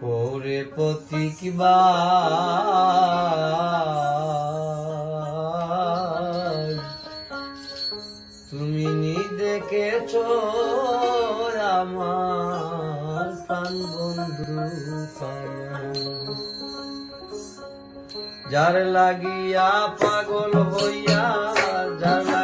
করে প্রতীক তুমি নি দেখেছ আমার প্রাণ বন্ধু যার লাগিয়া পাগল হইয়া যার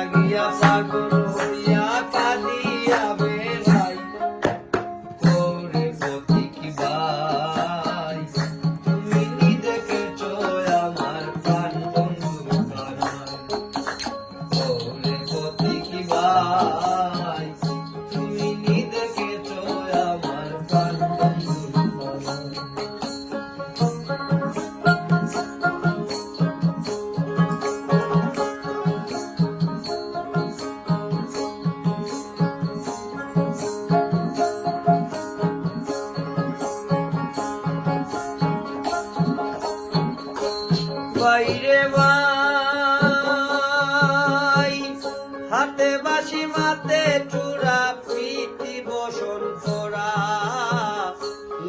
হাতে বাসি মাতে চূড়া, প্রীতি বসন করা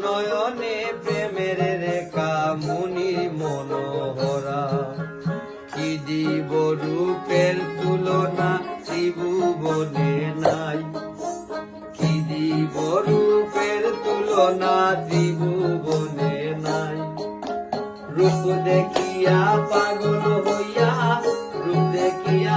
নয়নে প্রেমের রেখা, মুনি মনোহরা। কি দিব রূপের তুলনা, ত্রিভুবনে নাই। কি দিব রূপের তুলনা, ত্রিভুবনে নাই। রূপ দেখিয়া পাগল হইয়া, রূপ দেখিয়া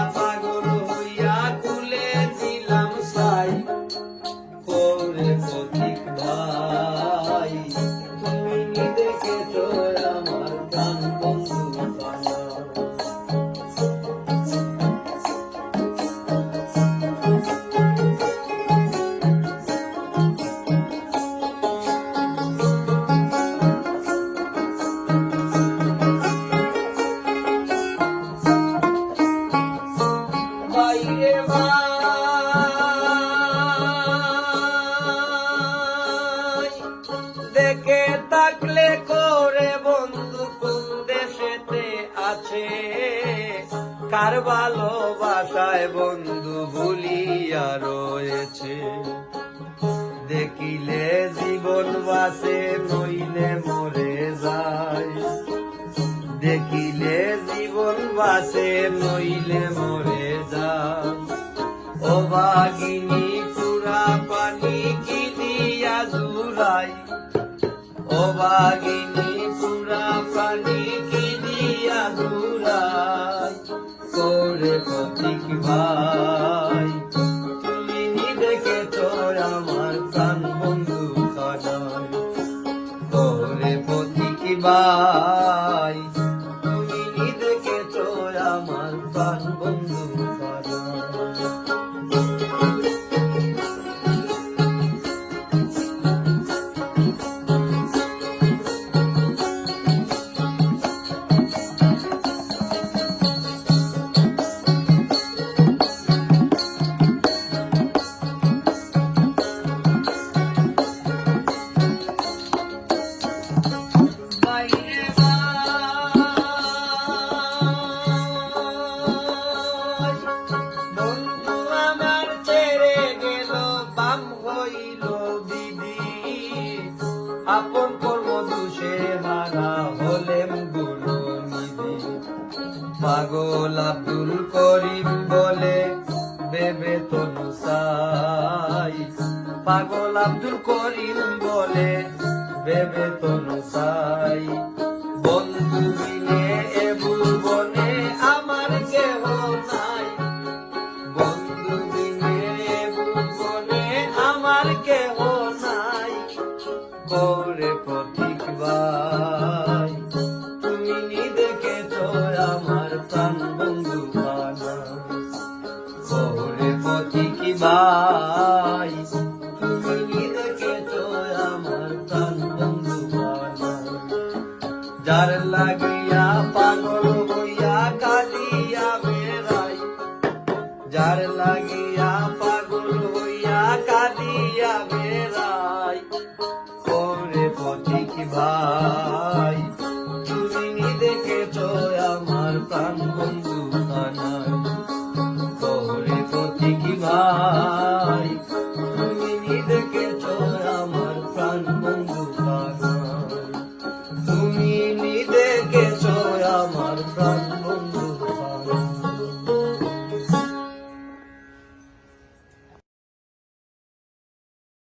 থাকলে করে বন্ধু, কোন দেশেতে আছে? কার ভালোবাসায় বন্ধু ভুলিয়া রয়েছে? দেখিলে জীবন বাসে, নইলে মরে যায়। দেখিলে জীবন বাসে, নইলে মরে যায়। ও বাগিনী পুরা পানি কি দিয়া জুড়াই? ও বাগিনী, পুরা পানি কি দিয়া জুড়াই করে প্রতীক ভাই, তুমি দেখে দেখেছ আমার প্রাণ বন্ধু কানাই করে প্রতীক ভাই। আপন কর্ম দুষে হারা হলেম গুরু নিধি পাগল আব্দুল করিম বলে বেবে তনু সাই। পাগল আব্দুল করিম বলে বেবে তনু সাই। বন্ধু মিলে গৌরে প্রতীক ভাই, তুমি নি দেখেছ আমার প্রাণ বন্ধু বানা গৌরে প্রতীক ভাই দেখেছ আমার প্রাণ বন্ধু বানা যার লাগিয়া পাগল হইয়া কালিয়া বেড়াই, যার লাগিয়া ভাই তুমি নি চোর আমার প্রাণ বন্ধু কানাই তুমি নি চোর আমার প্রাণ